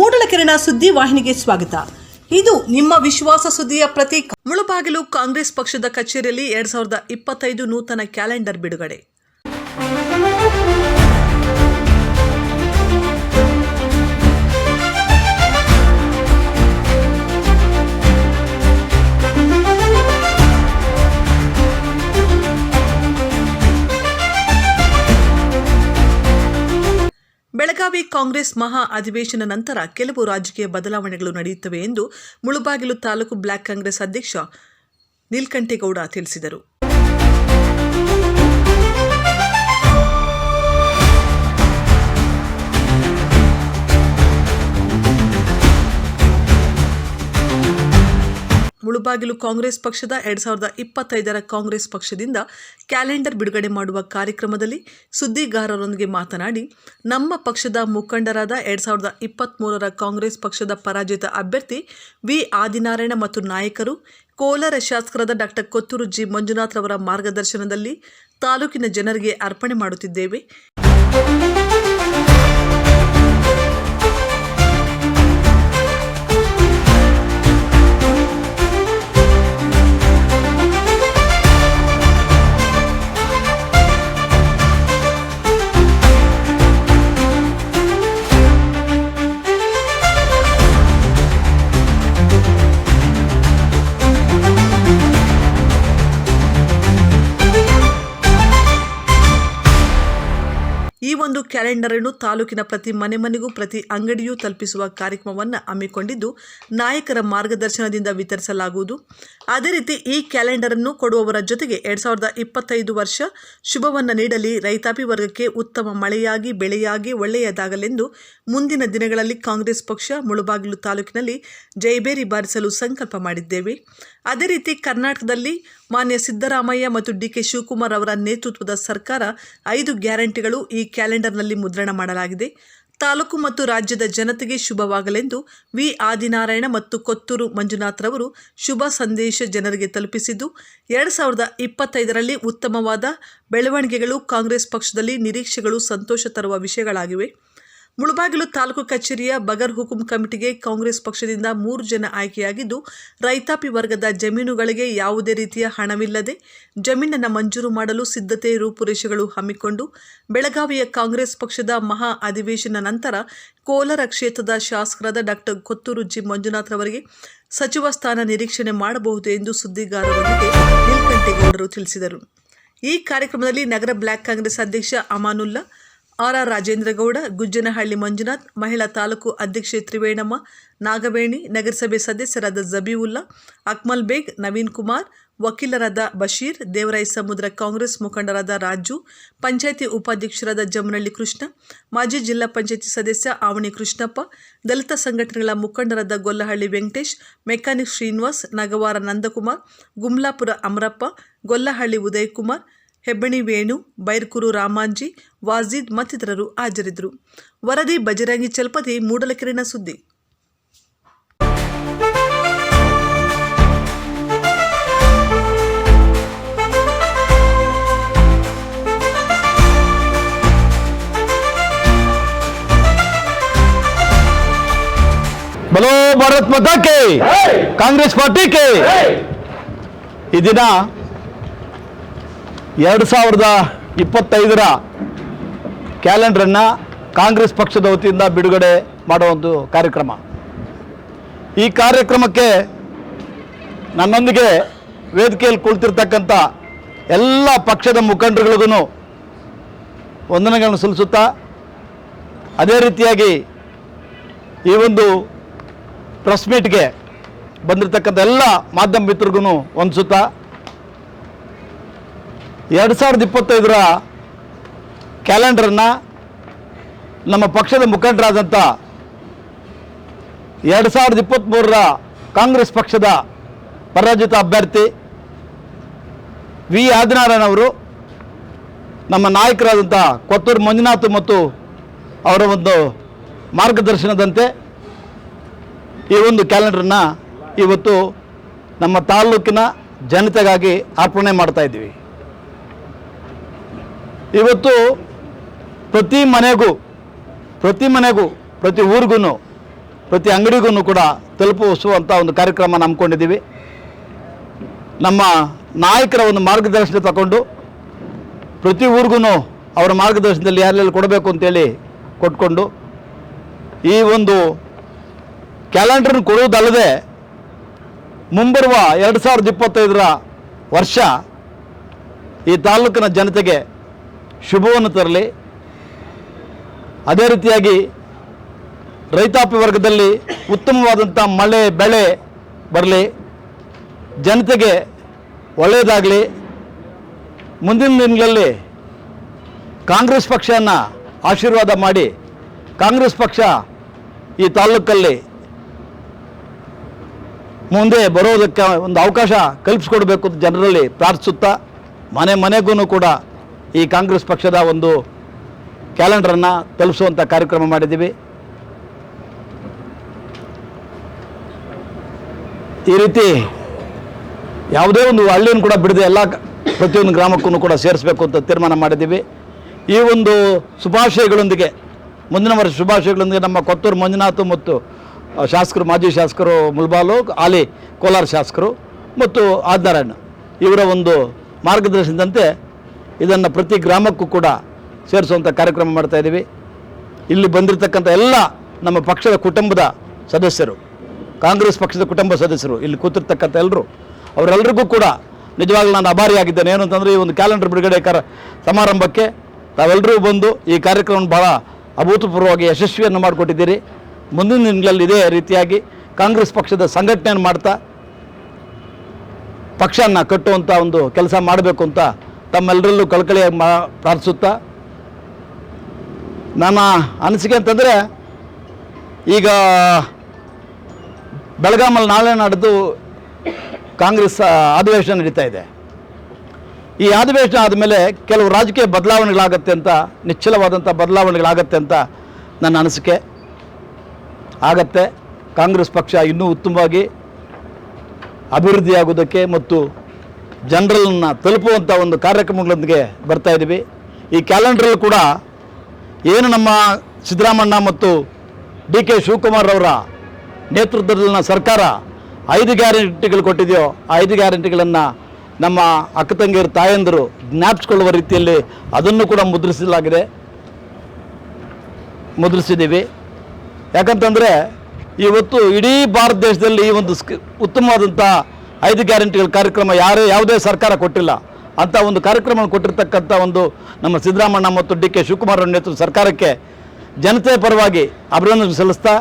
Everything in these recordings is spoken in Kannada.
ಮೂಡಲಕೆರೆನ ಸುದ್ದಿ ವಾಹಿನಿಗೆ ಸ್ವಾಗತ. ಇದು ನಿಮ್ಮ ವಿಶ್ವಾಸ ಸುದ್ದಿಯ ಪ್ರತೀಕ. ಮುಳುಬಾಗಿಲು ಕಾಂಗ್ರೆಸ್ ಪಕ್ಷದ ಕಚೇರಿಯಲ್ಲಿ ಎರಡ್ ಸಾವಿರದ ಇಪ್ಪತ್ತೈದು ನೂತನ ಕ್ಯಾಲೆಂಡರ್ ಬಿಡುಗಡೆ. ಕಾಂಗ್ರೆಸ್ ಮಹಾ ಅಧಿವೇಶನ ನಂತರ ಕೆಲವು ರಾಜಕೀಯ ಬದಲಾವಣೆಗಳು ನಡೆಯುತ್ತವೆ ಎಂದು ಮುಳುಬಾಗಿಲು ತಾಲೂಕು ಬ್ಲಾಕ್ ಕಾಂಗ್ರೆಸ್ ಅಧ್ಯಕ್ಷ ನೀಲ್ಕಂಠೇಗೌಡ ತಿಳಿಸಿದರು. ಮುಳುಬಾಗಿಲು ಕಾಂಗ್ರೆಸ್ ಪಕ್ಷದ ಎರಡ್ ಸಾವಿರದ ಇಪ್ಪತ್ತೈದರ ಕಾಂಗ್ರೆಸ್ ಪಕ್ಷದಿಂದ ಕ್ಯಾಲೆಂಡರ್ ಬಿಡುಗಡೆ ಮಾಡುವ ಕಾರ್ಯಕ್ರಮದಲ್ಲಿ ಸುದ್ದಿಗಾರರೊಂದಿಗೆ ಮಾತನಾಡಿ, ನಮ್ಮ ಪಕ್ಷದ ಮುಖಂಡರಾದ ಎರಡು ಸಾವಿರದ ಇಪ್ಪತ್ತ್ಮೂರರ ಕಾಂಗ್ರೆಸ್ ಪಕ್ಷದ ಪರಾಜಿತ ಅಭ್ಯರ್ಥಿ ವಿ. ಆದಿನಾರಾಯಣ ಮತ್ತು ನಾಯಕರು, ಕೋಲಾರ ಶಾಸಕರಾದ ಡಾಕ್ಟರ್ ಕೊತ್ತೂರು ಜಿ. ಮಂಜುನಾಥ್ ರವರ ಮಾರ್ಗದರ್ಶನದಲ್ಲಿ ತಾಲೂಕಿನ ಜನರಿಗೆ ಅರ್ಪಣೆ ಮಾಡುತ್ತಿದ್ದೇವೆ. ಈ ಒಂದು ಕ್ಯಾಲೆಂಡರ್ ಅನ್ನು ತಾಲೂಕಿನ ಪ್ರತಿ ಮನೆ ಮನೆಗೂ ಪ್ರತಿ ಅಂಗಡಿಯೂ ತಲುಪಿಸುವ ಕಾರ್ಯಕ್ರಮವನ್ನು ಹಮ್ಮಿಕೊಂಡಿದ್ದು ನಾಯಕರ ಮಾರ್ಗದರ್ಶನದಿಂದ ವಿತರಿಸಲಾಗುವುದು. ಅದೇ ರೀತಿ ಈ ಕ್ಯಾಲೆಂಡರ್ ಅನ್ನು ಕೊಡುವವರ ಜೊತೆಗೆ ಎರಡ್ ಸಾವಿರದ ಇಪ್ಪತ್ತೈದು ವರ್ಷ ಶುಭವನ್ನು ನೀಡಲಿ. ರೈತಾಪಿ ವರ್ಗಕ್ಕೆ ಉತ್ತಮ ಮಳೆಯಾಗಿ, ಬೆಳೆಯಾಗಿ ಒಳ್ಳೆಯದಾಗಲೆಂದು ಮುಂದಿನ ದಿನಗಳಲ್ಲಿ ಕಾಂಗ್ರೆಸ್ ಪಕ್ಷ ಮುಳುಬಾಗಿಲು ತಾಲೂಕಿನಲ್ಲಿ ಜೈಬೇರಿ ಬಾರಿಸಲು ಸಂಕಲ್ಪ ಮಾಡಿದ್ದೇವೆ. ಅದೇ ರೀತಿ ಕರ್ನಾಟಕದಲ್ಲಿ ಮಾನ್ಯ ಸಿದ್ದರಾಮಯ್ಯ ಮತ್ತು ಡಿ ಕೆ ಶಿವಕುಮಾರ್ ಅವರ ನೇತೃತ್ವದ ಸರ್ಕಾರ ಐದು ಗ್ಯಾರಂಟಿಗಳು ಈ ಕ್ಯಾಲೆಂಡರ್ನಲ್ಲಿ ಮುದ್ರಣ ಮಾಡಲಾಗಿದೆ. ತಾಲೂಕು ಮತ್ತು ರಾಜ್ಯದ ಜನತೆಗೆ ಶುಭವಾಗಲೆಂದು ವಿ. ಆದಿನಾರಾಯಣ ಮತ್ತು ಕೊತ್ತೂರು ಮಂಜುನಾಥ್ರವರು ಶುಭ ಸಂದೇಶ ಜನರಿಗೆ ತಲುಪಿಸಿದ್ದು, ಎರಡು ಸಾವಿರದ ಇಪ್ಪತ್ತೈದರಲ್ಲಿ ಉತ್ತಮವಾದ ಬೆಳವಣಿಗೆಗಳು ಕಾಂಗ್ರೆಸ್ ಪಕ್ಷದಲ್ಲಿ ನಿರೀಕ್ಷೆಗಳು ಸಂತೋಷ ತರುವ ವಿಷಯಗಳಾಗಿವೆ. ಮುಳುಬಾಗಿಲು ತಾಲೂಕು ಕಚೇರಿಯ ಬಗರ್ ಹುಕುಂ ಕಮಿಟಿಗೆ ಕಾಂಗ್ರೆಸ್ ಪಕ್ಷದಿಂದ ಮೂರು ಜನ ಆಯ್ಕೆಯಾಗಿದ್ದು, ರೈತಾಪಿ ವರ್ಗದ ಜಮೀನುಗಳಿಗೆ ಯಾವುದೇ ರೀತಿಯ ಹಣವಿಲ್ಲದೆ ಜಮೀನನ್ನು ಮಂಜೂರು ಮಾಡಲು ಸಿದ್ಧತೆ ರೂಪುರೇಷೆಗಳು ಹಮ್ಮಿಕೊಂಡು, ಬೆಳಗಾವಿಯ ಕಾಂಗ್ರೆಸ್ ಪಕ್ಷದ ಮಹಾ ಅಧಿವೇಶನ ನಂತರ ಕೋಲಾರ ಕ್ಷೇತ್ರದ ಶಾಸಕರಾದ ಡಾಕ್ಟರ್ ಕೊತ್ತೂರು ಜಿ. ಮಂಜುನಾಥ್ ಅವರಿಗೆ ಸಚಿವ ಸ್ಥಾನ ನಿರೀಕ್ಷಣೆ ಮಾಡಬಹುದು ಎಂದು ಸುದ್ದಿಗಾರರೊಂದಿಗೆ ನೀಲಕಂಠೇಗೌಡರು ತಿಳಿಸಿದರು. ಈ ಕಾರ್ಯಕ್ರಮದಲ್ಲಿ ನಗರ ಬ್ಲಾಕ್ ಕಾಂಗ್ರೆಸ್ ಅಧ್ಯಕ್ಷ ಅಮಾನುಲ್ಲಾ ಆರ್ ಆರ್ ರಾಜೇಂದ್ರಗೌಡ, ಗುಜ್ಜನಹಳ್ಳಿ ಮಂಜುನಾಥ್, ಮಹಿಳಾ ತಾಲೂಕು ಅಧ್ಯಕ್ಷೆ ತ್ರಿವೇಣಮ್ಮ, ನಾಗವೇಣಿ ನಗರಸಭೆ ಸದಸ್ಯರಾದ ಜಬೀವುಲ್ಲಾ, ಅಕ್ಮಲ್ ಬೇಗ್, ನವೀನ್ ಕುಮಾರ್, ವಕೀಲರಾದ ಬಶೀರ್, ದೇವರಾಯ ಸಮುದ್ರ ಕಾಂಗ್ರೆಸ್ ಮುಖಂಡರಾದ ರಾಜು, ಪಂಚಾಯಿತಿ ಉಪಾಧ್ಯಕ್ಷರಾದ ಜಮನಹಳ್ಳಿ ಕೃಷ್ಣ, ಮಾಜಿ ಜಿಲ್ಲಾ ಪಂಚಾಯಿತಿ ಸದಸ್ಯ ಆವಣಿ ಕೃಷ್ಣಪ್ಪ, ದಲಿತ ಸಂಘಟನೆಗಳ ಮುಖಂಡರಾದ ಗೊಲ್ಲಹಳ್ಳಿ ವೆಂಕಟೇಶ್, ಮೆಕ್ಯಾನಿಕ್ ಶ್ರೀನಿವಾಸ್, ನಗವಾರ ನಂದಕುಮಾರ್, ಗುಮ್ಲಾಪುರ ಅಮರಪ್ಪ, ಗೊಲ್ಲಹಳ್ಳಿ ಉದಯಕುಮಾರ್ ಹೆಬ್ಬಣಿ ವೇಣು ಬೈರ್ಕೂರು ರಾಮಾಂಜಿ ವಾಜೀದ್ ಮತ್ತಿತರರು ಹಾಜರಿದ್ದರು. ವರದಿ ಬಜರಂಗಿ ಚಲಪತಿ ಮೂಡಲಕೆರೆನ ಸುದ್ದಿ. ಬಲೋ ಭಾರತ್ ಮಾತಾ ಕೆ! ಕಾಂಗ್ರೆಸ್ ಪಾರ್ಟಿ ಕೆ! ಈ ದಿನ ಎರಡು ಸಾವಿರದ ಇಪ್ಪತ್ತೈದರ ಕ್ಯಾಲೆಂಡ್ರನ್ನು ಕಾಂಗ್ರೆಸ್ ಪಕ್ಷದ ವತಿಯಿಂದ ಬಿಡುಗಡೆ ಮಾಡೋ ಒಂದು ಕಾರ್ಯಕ್ರಮ. ಈ ಕಾರ್ಯಕ್ರಮಕ್ಕೆ ನನ್ನೊಂದಿಗೆ ವೇದಿಕೆಯಲ್ಲಿ ಕುಳಿತಿರ್ತಕ್ಕಂಥ ಎಲ್ಲ ಪಕ್ಷದ ಮುಖಂಡರುಗಳಿಗೂ ವಂದನೆಗಳನ್ನು ಸಲ್ಲಿಸುತ್ತಾ, ಅದೇ ರೀತಿಯಾಗಿ ಈ ಒಂದು ಪ್ರೆಸ್ ಮೀಟ್ಗೆ ಬಂದಿರತಕ್ಕಂಥ ಎಲ್ಲ ಮಾಧ್ಯಮ ಮಿತ್ರರಿಗೂ ಹೊಂದಿಸುತ್ತಾ ಎರಡು ಸಾವಿರದ ಇಪ್ಪತ್ತೈದರ ಕ್ಯಾಲೆಂಡರನ್ನು ನಮ್ಮ ಪಕ್ಷದ ಮುಖಂಡರಾದಂಥ ಎರಡು ಸಾವಿರದ ಇಪ್ಪತ್ತ್ಮೂರರ ಕಾಂಗ್ರೆಸ್ ಪಕ್ಷದ ಪರಾಜಿತ ಅಭ್ಯರ್ಥಿ ವಿ ಆದಿನಾರಾಯಣ ಅವರು, ನಮ್ಮ ನಾಯಕರಾದಂಥ ಕೊತ್ತೂರು ಮಂಜುನಾಥ್ ಮತ್ತು ಅವರ ಒಂದು ಮಾರ್ಗದರ್ಶನದಂತೆ ಈ ಒಂದು ಕ್ಯಾಲೆಂಡರನ್ನು ಇವತ್ತು ನಮ್ಮ ತಾಲ್ಲೂಕಿನ ಜನತೆಗಾಗಿ ಅರ್ಪಣೆ ಮಾಡ್ತಾ ಇದ್ದೀವಿ. ಇವತ್ತು ಪ್ರತಿ ಮನೆಗೂ ಪ್ರತಿ ಮನೆಗೂ, ಪ್ರತಿ ಊರಿಗೂ, ಪ್ರತಿ ಅಂಗಡಿಗೂ ಕೂಡ ತಲುಪಿಸುವಂಥ ಒಂದು ಕಾರ್ಯಕ್ರಮ ನಂಬ್ಕೊಂಡಿದ್ದೀವಿ. ನಮ್ಮ ನಾಯಕರ ಒಂದು ಮಾರ್ಗದರ್ಶನ ತಗೊಂಡು ಪ್ರತಿ ಊರಿಗೂ ಅವರ ಮಾರ್ಗದರ್ಶನದಲ್ಲಿ ಯಾರೆಲ್ಲ ಕೊಡಬೇಕು ಅಂತೇಳಿ ಕೊಟ್ಕೊಂಡು ಈ ಒಂದು ಕ್ಯಾಲೆಂಡರ್ನ ಕೊಡುವುದಲ್ಲದೆ ಮುಂಬರುವ ಎರಡು ಸಾವಿರದ ಇಪ್ಪತ್ತೈದರ ವರ್ಷ ಈ ತಾಲೂಕಿನ ಜನತೆಗೆ ಶುಭವನ್ನು ತರಲಿ. ಅದೇ ರೀತಿಯಾಗಿ ರೈತಾಪಿ ವರ್ಗದಲ್ಲಿ ಉತ್ತಮವಾದಂಥ ಮಳೆ, ಬೆಳೆ ಬರಲಿ. ಜನತೆಗೆ ಒಳ್ಳೆಯದಾಗಲಿ. ಮುಂದಿನ ದಿನಗಳಲ್ಲಿ ಕಾಂಗ್ರೆಸ್ ಪಕ್ಷವನ್ನು ಆಶೀರ್ವಾದ ಮಾಡಿ ಕಾಂಗ್ರೆಸ್ ಪಕ್ಷ ಈ ತಾಲೂಕಲ್ಲಿ ಮುಂದೆ ಬರೋದಕ್ಕೆ ಒಂದು ಅವಕಾಶ ಕಲ್ಪಿಸ್ಕೊಡ್ಬೇಕು ಅಂತ ಜನರಲ್ಲಿ ಪ್ರಾರ್ಥಿಸುತ್ತಾ, ಮನೆ ಮನೆಗೂ ಕೂಡ ಈ ಕಾಂಗ್ರೆಸ್ ಪಕ್ಷದ ಒಂದು ಕ್ಯಾಲೆಂಡರನ್ನು ತಲುಪಿಸುವಂಥ ಕಾರ್ಯಕ್ರಮ ಮಾಡಿದ್ದೀವಿ. ಈ ರೀತಿ ಯಾವುದೇ ಒಂದು ಹಳ್ಳಿಯನ್ನು ಕೂಡ ಬಿಡದೆ ಎಲ್ಲ ಪ್ರತಿಯೊಂದು ಗ್ರಾಮಕ್ಕೂ ಕೂಡ ಸೇರಿಸಬೇಕು ಅಂತ ತೀರ್ಮಾನ ಮಾಡಿದ್ದೀವಿ. ಈ ಒಂದು ಶುಭಾಶಯಗಳೊಂದಿಗೆ, ಮುಂದಿನ ವರ್ಷ ಶುಭಾಶಯಗಳೊಂದಿಗೆ ನಮ್ಮ ಕೊತ್ತೂರು ಮಂಜುನಾಥ್ ಮತ್ತು ಶಾಸಕರು, ಮಾಜಿ ಶಾಸಕರು ಮುಲ್ಬಾಲು ಆಲಿ ಕೋಲಾರ ಶಾಸಕರು ಮತ್ತು ಆದಿನಾರಾಯಣ ಇವರ ಒಂದು ಮಾರ್ಗದರ್ಶನದಂತೆ ಇದನ್ನು ಪ್ರತಿ ಗ್ರಾಮಕ್ಕೂ ಕೂಡ ಸೇರಿಸುವಂಥ ಕಾರ್ಯಕ್ರಮ ಮಾಡ್ತಾ ಇದ್ದೀವಿ ಇಲ್ಲಿ ಬಂದಿರತಕ್ಕಂಥ ಎಲ್ಲ ನಮ್ಮ ಪಕ್ಷದ ಕುಟುಂಬದ ಸದಸ್ಯರು, ಕಾಂಗ್ರೆಸ್ ಪಕ್ಷದ ಕುಟುಂಬ ಸದಸ್ಯರು, ಇಲ್ಲಿ ಕೂತಿರ್ತಕ್ಕಂಥ ಎಲ್ಲರೂ ಅವರೆಲ್ಲರಿಗೂ ಕೂಡ ನಿಜವಾಗ್ಲೂ ನಾನು ಅಭಾರಿಯಾಗಿದ್ದೇನೆ ಏನು ಅಂತಂದರೆ ಈ ಒಂದು ಕ್ಯಾಲೆಂಡರ್ ಬಿಡುಗಡೆ ಕಾರ ಸಮಾರಂಭಕ್ಕೆ ತಾವೆಲ್ಲರೂ ಬಂದು ಈ ಕಾರ್ಯಕ್ರಮವನ್ನು ಭಾಳ ಅಭೂತಪೂರ್ವವಾಗಿ ಯಶಸ್ವಿಯನ್ನು ಮಾಡಿಕೊಟ್ಟಿದ್ದೀರಿ. ಮುಂದಿನ ದಿನಗಳಲ್ಲಿ ಇದೇ ರೀತಿಯಾಗಿ ಕಾಂಗ್ರೆಸ್ ಪಕ್ಷದ ಸಂಘಟನೆಯನ್ನು ಮಾಡ್ತಾ ಪಕ್ಷನ ಕಟ್ಟುವಂಥ ಒಂದು ಕೆಲಸ ಮಾಡಬೇಕು ಅಂತ ತಮ್ಮೆಲ್ಲರಲ್ಲೂ ಕಳಕಳಿಯಾಗಿ ಮಾ ಪ್ರಾರ್ಥಿಸುತ್ತಾ, ನನ್ನ ಅನಿಸಿಕೆ ಅಂತಂದರೆ, ಈಗ ಬೆಳಗಾಮಲ್ಲಿ ನಾಳೆ ನಡೆದು ಕಾಂಗ್ರೆಸ್ ಅಧಿವೇಶನ ನಡೀತಾ ಇದೆ. ಈ ಅಧಿವೇಶನ ಆದಮೇಲೆ ಕೆಲವು ರಾಜಕೀಯ ಬದಲಾವಣೆಗಳಾಗತ್ತೆ ಅಂತ ನಿಶ್ಚಲವಾದಂಥ ಬದಲಾವಣೆಗಳಾಗತ್ತೆ ಅಂತ ನನ್ನ ಅನಿಸಿಕೆ. ಆಗತ್ತೆ. ಕಾಂಗ್ರೆಸ್ ಪಕ್ಷ ಇನ್ನೂ ಉತ್ತಮವಾಗಿ ಅಭಿವೃದ್ಧಿಯಾಗೋದಕ್ಕೆ ಮತ್ತು ಜನರನ್ನ ತಲುಪುವಂಥ ಒಂದು ಕಾರ್ಯಕ್ರಮಗಳೊಂದಿಗೆ ಬರ್ತಾ ಇದ್ದೀವಿ. ಈ ಕ್ಯಾಲೆಂಡ್ರಲ್ಲಿ ಕೂಡ ಏನು ನಮ್ಮ ಸಿದ್ದರಾಮಣ್ಣ ಮತ್ತು ಡಿ ಕೆ ಶಿವಕುಮಾರ್ ಅವರ ನೇತೃತ್ವದಲ್ಲಿನ ಸರ್ಕಾರ ಐದು ಗ್ಯಾರಂಟಿಗಳು ಕೊಟ್ಟಿದೆಯೋ, ಐದು ಗ್ಯಾರಂಟಿಗಳನ್ನು ನಮ್ಮ ಅಕ್ಕ ತಂಗಿಯರ, ತಾಯಂದಿರು ಜ್ಞಾಪಿಸ್ಕೊಳ್ಳುವ ರೀತಿಯಲ್ಲಿ ಅದನ್ನು ಕೂಡ ಮುದ್ರಿಸಲಾಗಿದೆ. ಮುದ್ರಿಸಿದ್ದೀವಿ. ಯಾಕಂತಂದರೆ ಇವತ್ತು ಇಡೀ ಭಾರತ ದೇಶದಲ್ಲಿ ಈ ಒಂದು ಸ್ಕಿ ಉತ್ತಮವಾದಂಥ ಐದು ಗ್ಯಾರಂಟಿಗಳ ಕಾರ್ಯಕ್ರಮ ಯಾರೇ ಯಾವುದೇ ಸರ್ಕಾರ ಕೊಟ್ಟಿಲ್ಲ, ಅಂತ ಒಂದು ಕಾರ್ಯಕ್ರಮ ಕೊಟ್ಟಿರ್ತಕ್ಕಂಥ ಒಂದು ನಮ್ಮ ಸಿದ್ದರಾಮಣ್ಣ ಮತ್ತು ಡಿ ಕೆ ಶಿವಕುಮಾರ್ ನೇತೃತ್ವ ಸರ್ಕಾರಕ್ಕೆ ಜನತೆ ಪರವಾಗಿ ಅಭಿನಂದನೆ ಸಲ್ಲಿಸ್ತಾ,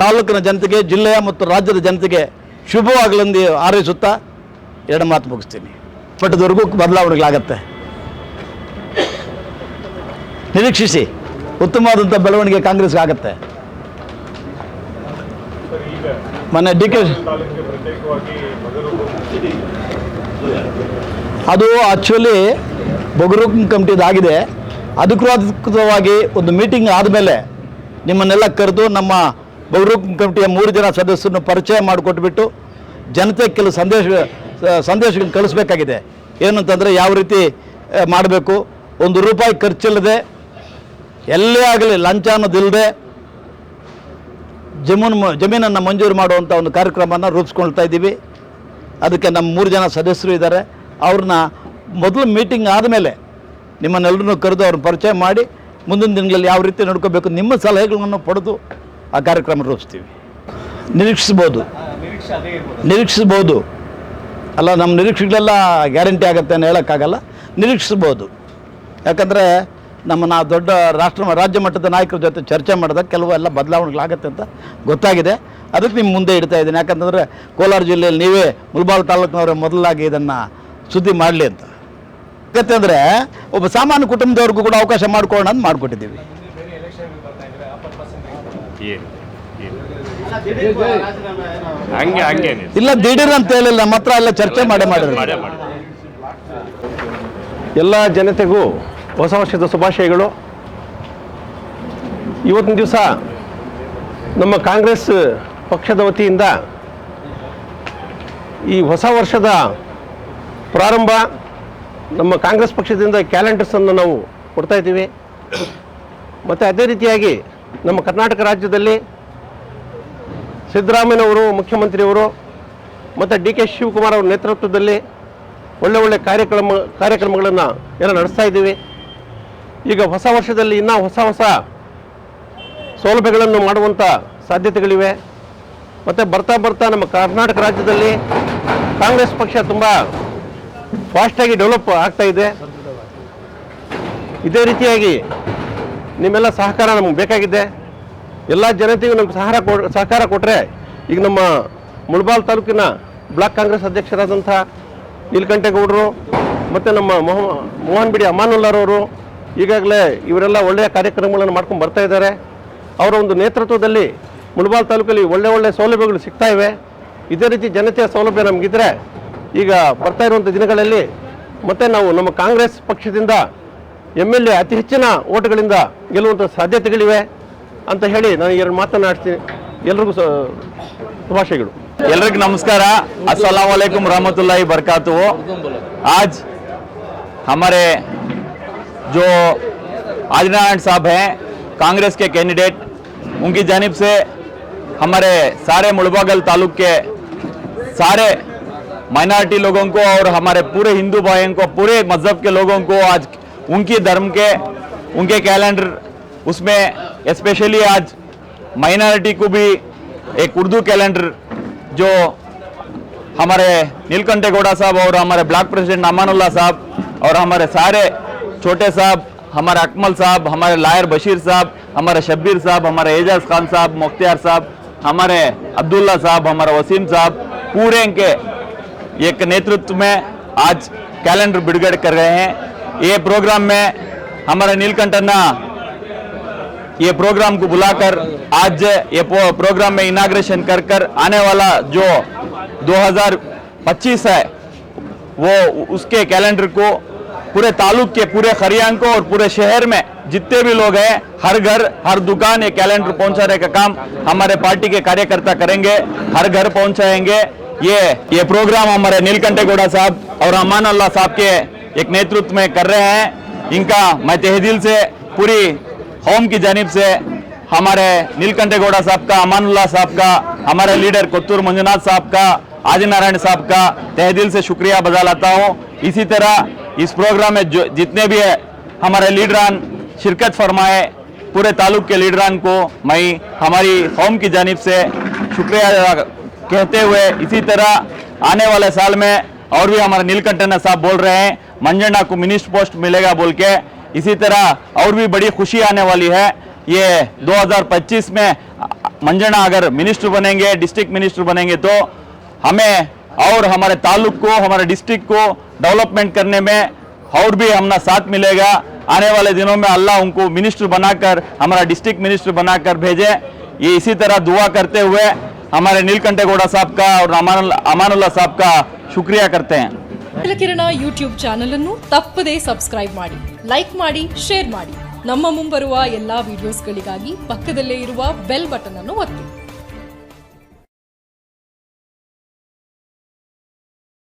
ತಾಲೂಕಿನ ಜನತೆಗೆ, ಜಿಲ್ಲೆಯ ಮತ್ತು ರಾಜ್ಯದ ಜನತೆಗೆ ಶುಭವಾಗಲೆಂದು ಹಾರೈಸುತ್ತಾ ಎರಡು ಮಾತು ಮುಗಿಸ್ತೀನಿ. ಪಟ್ಟದವರೆಗೂ ಬದಲಾವಣೆಗಳಾಗತ್ತೆ. ನಿರೀಕ್ಷಿಸಿ, ಉತ್ತಮವಾದಂಥ ಬೆಳವಣಿಗೆ ಕಾಂಗ್ರೆಸ್ಗೆ ಆಗತ್ತೆ. ಮೊನ್ನೆ ಡಿ ಕೆ ಅದು ಆ್ಯಕ್ಚುಲಿ ಬೊಗರು ಕಮಿಟಿದಾಗಿದೆ ಅಧಿಕೃತವಾಗಿ ಒಂದು ಮೀಟಿಂಗ್ ಆದಮೇಲೆ ನಿಮ್ಮನ್ನೆಲ್ಲ ಕರೆದು ನಮ್ಮ ಬೊಗರು ಕಮಿಟಿಯ ಮೂರು ಜನ ಸದಸ್ಯರನ್ನು ಪರಿಚಯ ಮಾಡಿಕೊಟ್ಬಿಟ್ಟು ಜನತೆ ಕೆಲವು ಸಂದೇಶ ಸಂದೇಶಗಳನ್ನು ಕಳಿಸ್ಬೇಕಾಗಿದೆ. ಏನಂತಂದರೆ ಯಾವ ರೀತಿ ಮಾಡಬೇಕು? ಒಂದು ರೂಪಾಯಿ ಖರ್ಚಿಲ್ಲದೆ, ಎಲ್ಲೇ ಆಗಲಿ ಲಂಚ ಅನ್ನೋದಿಲ್ಲದೆ ಜಮೀನು ಜಮೀನನ್ನು ಮಂಜೂರು ಮಾಡುವಂಥ ಒಂದು ಕಾರ್ಯಕ್ರಮನ ರೂಪಿಸ್ಕೊಳ್ತಾ ಇದ್ದೀವಿ. ಅದಕ್ಕೆ ನಮ್ಮ ಮೂರು ಜನ ಸದಸ್ಯರು ಇದ್ದಾರೆ. ಅವ್ರನ್ನ ಮೊದಲು ಮೀಟಿಂಗ್ ಆದಮೇಲೆ ನಿಮ್ಮನ್ನೆಲ್ಲರನ್ನೂ ಕರೆದು ಅವ್ರನ್ನ ಪರಿಚಯ ಮಾಡಿ ಮುಂದಿನ ದಿನಗಳಲ್ಲಿ ಯಾವ ರೀತಿ ನೋಡ್ಕೋಬೇಕು ನಿಮ್ಮ ಸಲಹೆಗಳನ್ನು ಪಡೆದು ಆ ಕಾರ್ಯಕ್ರಮ ರೂಪಿಸ್ತೀವಿ. ನಿರೀಕ್ಷಿಸ್ಬೋದು ನಿರೀಕ್ಷಿಸ್ಬೋದು ಅಲ್ಲ, ನಮ್ಮ ನಿರೀಕ್ಷೆಗಳೆಲ್ಲ ಗ್ಯಾರಂಟಿ ಆಗುತ್ತೆ ಅಂತ ಹೇಳೋಕ್ಕಾಗಲ್ಲ. ನಿರೀಕ್ಷಿಸ್ಬೋದು ಯಾಕಂದರೆ ನಮ್ಮ ನಾ ದೊಡ್ಡ ರಾಷ್ಟ್ರ ರಾಜ್ಯ ಮಟ್ಟದ ನಾಯಕರ ಜೊತೆ ಚರ್ಚೆ ಮಾಡಿದಾಗ ಕೆಲವು ಎಲ್ಲ ಬದಲಾವಣೆಗಳಾಗತ್ತೆ ಅಂತ ಗೊತ್ತಾಗಿದೆ. ಅದಕ್ಕೆ ನಿಮ್ಮ ಮುಂದೆ ಇಡ್ತಾ ಇದ್ದೀನಿ. ಯಾಕಂತಂದರೆ ಕೋಲಾರ ಜಿಲ್ಲೆಯಲ್ಲಿ ನೀವೇ ಮುಲ್ಬಾಲ್ ತಾಲೂಕಿನವರೇ ಮೊದಲಾಗಿ ಇದನ್ನು ಸುದ್ದಿ ಮಾಡಲಿ ಅಂತ. ಯಾಕಂತಂದರೆ ಒಬ್ಬ ಸಾಮಾನ್ಯ ಕುಟುಂಬದವ್ರಿಗೂ ಕೂಡ ಅವಕಾಶ ಮಾಡ್ಕೊಳ್ಳೋಣ ಅಂತ ಮಾಡಿಕೊಟ್ಟಿದ್ದೀವಿ. ಇಲ್ಲ ದಿಢೀರ್ ಅಂತ ಹೇಳಿಲ್ಲ. ನಮ್ಮ ಹತ್ರ ಎಲ್ಲ ಚರ್ಚೆ ಮಾಡೇ ಮಾಡಿದ್ರು. ಮಾಡೇ. ಎಲ್ಲ ಜನತೆಗೂ ಹೊಸ ವರ್ಷದ ಶುಭಾಶಯಗಳು. ಇವತ್ತಿನ ದಿವಸ ನಮ್ಮ ಕಾಂಗ್ರೆಸ್ ಪಕ್ಷದ ವತಿಯಿಂದ ಈ ಹೊಸ ವರ್ಷದ ಪ್ರಾರಂಭ ನಮ್ಮ ಕಾಂಗ್ರೆಸ್ ಪಕ್ಷದಿಂದ ಕ್ಯಾಲೆಂಡರ್ಸನ್ನು ನಾವು ಕೊಡ್ತಾ ಇದ್ದೀವಿ. ಮತ್ತು ಅದೇ ರೀತಿಯಾಗಿ ನಮ್ಮ ಕರ್ನಾಟಕ ರಾಜ್ಯದಲ್ಲಿ ಸಿದ್ದರಾಮಯ್ಯನವರು, ಮುಖ್ಯಮಂತ್ರಿಯವರು ಮತ್ತು ಡಿ ಕೆ ಶಿವಕುಮಾರ್ ಅವರ ನೇತೃತ್ವದಲ್ಲಿ ಒಳ್ಳೆ ಒಳ್ಳೆ ಕಾರ್ಯಕ್ರಮ, ಕಾರ್ಯಕ್ರಮಗಳನ್ನು ಎಲ್ಲ ನಡೆಸ್ತಾ ಇದ್ದೀವಿ. ಈಗ ಹೊಸ ವರ್ಷದಲ್ಲಿ ಇನ್ನೂ ಹೊಸ ಹೊಸ ಸೌಲಭ್ಯಗಳನ್ನು ಮಾಡುವಂಥ ಸಾಧ್ಯತೆಗಳಿವೆ. ಮತ್ತು ಬರ್ತಾ ಬರ್ತಾ ನಮ್ಮ ಕರ್ನಾಟಕ ರಾಜ್ಯದಲ್ಲಿ ಕಾಂಗ್ರೆಸ್ ಪಕ್ಷ ತುಂಬ ಫಾಸ್ಟಾಗಿ ಡೆವಲಪ್ ಆಗ್ತಾ ಇದೆ. ಇದೇ ರೀತಿಯಾಗಿ ನಿಮ್ಮೆಲ್ಲ ಸಹಕಾರ ನಮಗೆ ಬೇಕಾಗಿದೆ. ಎಲ್ಲ ಜನತೆಗೂ ನಮ್ಗೆ ಸಹಕಾರ ಕೊ ಸಹಕಾರ ಕೊಟ್ಟರೆ ಈಗ ನಮ್ಮ ಮುಳಬಾಲ್ ತಾಲೂಕಿನ ಬ್ಲಾಕ್ ಕಾಂಗ್ರೆಸ್ ಅಧ್ಯಕ್ಷರಾದಂಥ ನೀಲಕಂಠೇಗೌಡರು, ಮತ್ತು ನಮ್ಮ ಮೊಹ ಮೋಹನ್ ಬಿಡಿ ಅಮಾನುಲ್ಲಾರವರು ಈಗಾಗಲೇ ಇವರೆಲ್ಲ ಒಳ್ಳೆಯ ಕಾರ್ಯಕ್ರಮಗಳನ್ನು ಮಾಡ್ಕೊಂಡು ಬರ್ತಾ ಇದ್ದಾರೆ ಅವರ ಒಂದು ನೇತೃತ್ವದಲ್ಲಿ ಮುಳಬಾಲ್ ತಾಲೂಕಲ್ಲಿ ಒಳ್ಳೆ ಒಳ್ಳೆ ಸೌಲಭ್ಯಗಳು ಸಿಗ್ತಾ ಇವೆ ಇದೇ ರೀತಿ ಜನತೆಯ ಸೌಲಭ್ಯ ನಮಗಿದ್ರೆ ಈಗ ಬರ್ತಾ ಇರುವಂಥ ದಿನಗಳಲ್ಲಿ ಮತ್ತೆ ನಾವು ನಮ್ಮ ಕಾಂಗ್ರೆಸ್ ಪಕ್ಷದಿಂದ ಎಮ್ ಎಲ್ ಎ ಅತಿ ಹೆಚ್ಚಿನ ಓಟುಗಳಿಂದ ಗೆಲ್ಲುವಂಥ ಸಾಧ್ಯತೆಗಳಿವೆ ಅಂತ ಹೇಳಿ ನಾನು ಎರಡು ಮಾತನಾಡ್ತೀನಿ ಎಲ್ರಿಗೂ ಸ ಶುಭಾಶಯಗಳು ಎಲ್ರಿಗೂ ನಮಸ್ಕಾರ अस्सलाम वालेकुम रहमतुल्लाहि बरकातु आज हमारे जो आदिनारायण साहब हैं, कांग्रेस के कैंडिडेट, उनकी जानिब से हमारे सारे मुड़बागल तालुक के सारे माइनॉरिटी लोगों को और हमारे पूरे हिंदू भाइयों को, पूरे मज़हब के लोगों को आज उनकी धर्म के, उनके कैलेंडर, उसमें स्पेशली आज माइनॉरिटी को भी एक उर्दू कैलेंडर जो हमारे नीलकंठे गौड़ा साहब और हमारे ब्लॉक प्रेसिडेंट अमानुल्लाह साहब और हमारे सारे छोटे साहब, हमारे अकमल साहब, हमारे लायर बशीर साहब, हमारे शब्बीर साहब, हमारे एजाज खान साहब, मुख्तियार साहब, हमारे अब्दुल्ला साहब, हमारे वसीम साहब, पूरे के एक नेतृत्व में आज कैलेंडर बिड़गड़ कर रहे हैं। ये प्रोग्राम में हमारे नीलकंठन्ना ये प्रोग्राम को बुलाकर आज ये प्रोग्राम में इनाग्रेशन कर कर आने वाला जो 2025 है, वो उसके कैलेंडर को पूरे तालुक के, पूरे खरियांग को और पूरे शहर में जितने भी लोग हैं, हर घर, हर दुकान ये कैलेंडर पहुँचाने का काम हमारे पार्टी के कार्यकर्ता करेंगे, हर घर पहुंचाएँगे। ये ये प्रोग्राम हमारे नीलकंठे गौड़ा साहब और अमान अल्लाह साहब के एक नेतृत्व में कर रहे हैं। इनका मैं तहदील से, पूरी होम की जानिब से हमारे नीलकंठे गौड़ा साहब का अमानुल्लाह साहब का, हमारे लीडर कोत्तूर मंजुनाथ साहब का, आदि नारायण साहब का तहदील से शुक्रिया बजा लाता हूँ। इसी तरह इस प्रोग्राम में जो जितने भी है, हमारे लीडरान शिरकत फरमाए, पूरे तालुक के लीडरान को मैं हमारी कौम की जानब से शुक्रिया कहते हुए इसी तरह आने वाले साल में और भी हमारे नीलकंठना साहब बोल रहे हैं मंजंडा को मिनिस्टर पोस्ट मिलेगा बोल के। इसी तरह और भी बड़ी खुशी आने वाली है। ये 2025 में मंजंडा अगर मिनिस्टर बनेंगे, डिस्ट्रिक्ट मिनिस्टर बनेंगे तो हमें और हमारे तालुक को हमारे डिस्ट्रिक्ट को डेवलपमेंट करने में और भी हमना साथ मिलेगा आने वाले दिनों में अल्लाह उनको मिनिस्टर बनाकर हमारा डिस्ट्रिक्ट मिनिस्टर बनाकर भेजे ये इसी तरह दुआ करते हुए हमारे नीलकंठे गौड़ा साहब का और अमान अमानुल्लाह साहब का शुक्रिया करते हैं ಕಿರಣ ಯೂಟ್ಯೂಬ್ ಚಾನಲ್ ಅನ್ನು ತಪ್ಪದೇ ಸಬ್ಸ್ಕ್ರೈಬ್ ಮಾಡಿ ಲೈಕ್ ಮಾಡಿ ಶೇರ್ ಮಾಡಿ ನಮ್ಮ ಮುಂಬರುವ ಎಲ್ಲಾ ವಿಡಿಯೋಸ್ಗಳಿಗಾಗಿ ಪಕ್ಕದಲ್ಲೇ ಇರುವ ಬೆಲ್ ಬಟನ್ ಅನ್ನು ಒತ್ತಿ